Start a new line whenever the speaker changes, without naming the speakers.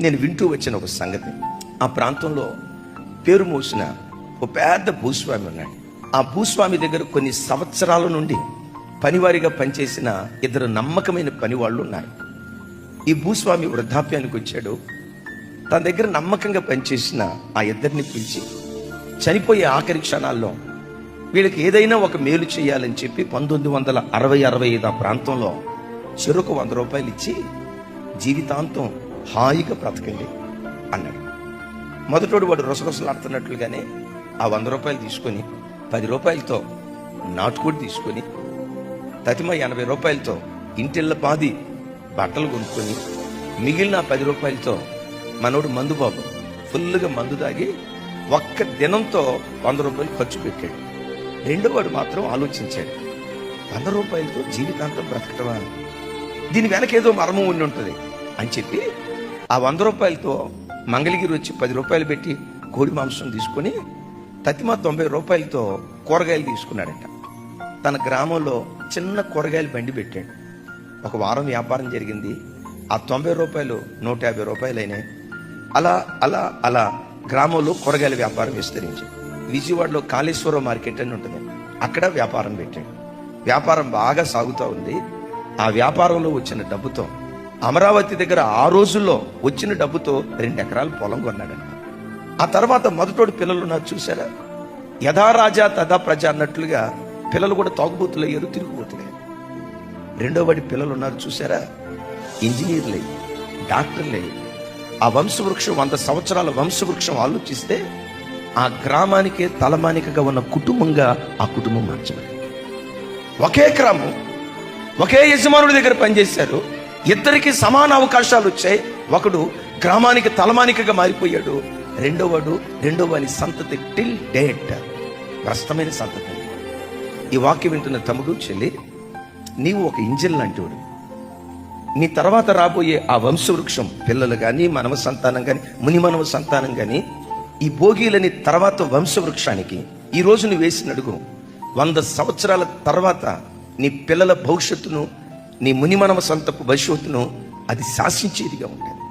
నేను వింటూ వచ్చిన ఒక సంగతి. ఆ ప్రాంతంలో పేరు మోసిన ఒక పెద్ద భూస్వామి ఉన్నాడు. ఆ భూస్వామి దగ్గర కొన్ని సంవత్సరాల నుండి పనివారిగా పనిచేసిన ఇద్దరు నమ్మకమైన పనివాళ్ళు ఉన్నారు. ఈ భూస్వామి వృద్ధాప్యానికి వచ్చాడు. తన దగ్గర నమ్మకంగా పనిచేసిన ఆ ఇద్దరిని పిలిచి చనిపోయే ఆఖరి క్షణాల్లో వీళ్ళకి ఏదైనా ఒక మేలు చేయాలని చెప్పి పంతొమ్మిది వందల అరవై అరవై ఐదు ఆ ప్రాంతంలో చెరుకు వంద రూపాయలు ఇచ్చి జీవితాంతం హాయిగా బ్రతకండి అన్నాడు. మొదటోడు వాడు రసరసలాడుతున్నట్లుగానే ఆ వంద రూపాయలు తీసుకొని పది రూపాయలతో నాటుకోడి తీసుకొని తతిమ ఎనభై రూపాయలతో ఇంటిళ్ళ పాది బట్టలు కొనుక్కొని మిగిలిన పది రూపాయలతో మనోడు మందు బాబు ఫుల్గా మందు తాగి ఒక్క దినంతో వంద రూపాయలు ఖర్చు పెట్టాడు. రెండో వాడు మాత్రం ఆలోచించాడు వంద రూపాయలతో జీవితాంతం బ్రతకటమా? దీని వెనక ఏదో మర్మం ఉండి ఉంటుంది అని చెప్పి ఆ వంద రూపాయలతో మంగళగిరి వచ్చి పది రూపాయలు పెట్టి కోడి మాంసం తీసుకొని తతిమా తొంభై రూపాయలతో కూరగాయలు తీసుకున్నాడట. తన గ్రామంలో చిన్న కూరగాయల బండి పెట్టాడు. ఒక వారం వ్యాపారం జరిగింది. ఆ తొంభై రూపాయలు నూట యాభై రూపాయలైనాయి. అలా అలా అలా గ్రామంలో కూరగాయల వ్యాపారం విస్తరించాడు విజయవాడలో కాళేశ్వరం మార్కెట్ అని ఉంటుంది. అక్కడ వ్యాపారం పెట్టాడు. వ్యాపారం బాగా సాగుతూ ఉంది. ఆ వ్యాపారంలో వచ్చిన డబ్బుతో అమరావతి దగ్గర ఆ రోజుల్లో వచ్చిన డబ్బుతో రెండు ఎకరాలు పొలం కొన్నాడంట. ఆ తర్వాత మొదటోడు పిల్లలు ఉన్నారు చూసారా యథా రాజా తథా ప్రజ అన్నట్లుగా పిల్లలు కూడా తాగుబోతులయ్యారు తిరుగుబోతులయ్యారు. రెండో వాడి పిల్లలు ఉన్నారు చూసారా ఇంజనీర్లే డాక్టర్లే. ఆ వంశవృక్షం వంద సంవత్సరాల వంశవృక్షం ఆలోచిస్తే ఆ గ్రామానికే తలమానికగా ఉన్న కుటుంబంగా ఆ కుటుంబం మార్చబడింది. ఒకే క్రమం ఒకే యజమానుడి దగ్గర పనిచేశారు. ఇద్దరికి సమాన అవకాశాలు వచ్చాయి. ఒకడు గ్రామానికి తలమానికగా మారిపోయాడు. రెండవడు రెండోవాని సంతతి టిల్ డేట్. ప్రస్తుతమైన సంతతి ఈ వాక్యం వింటున్న తమ్ముడు చెల్లి నీవు ఒక ఇంజిన్ లాంటివాడు. నీ తర్వాత రాబోయే ఆ వంశవృక్షం పిల్లలు కానీ మనవ సంతానం కానీ ముని మనవ సంతానం కానీ ఈ భోగిలని తర్వాత వంశవృక్షానికి ఈ రోజు నువ్వు వేసిన అడుగు వంద సంవత్సరాల తర్వాత నీ పిల్లల భవిష్యత్తును నీ ముని మనమ సంతపు భవిష్యత్తును అది శాసించేదిగా ఉంటుంది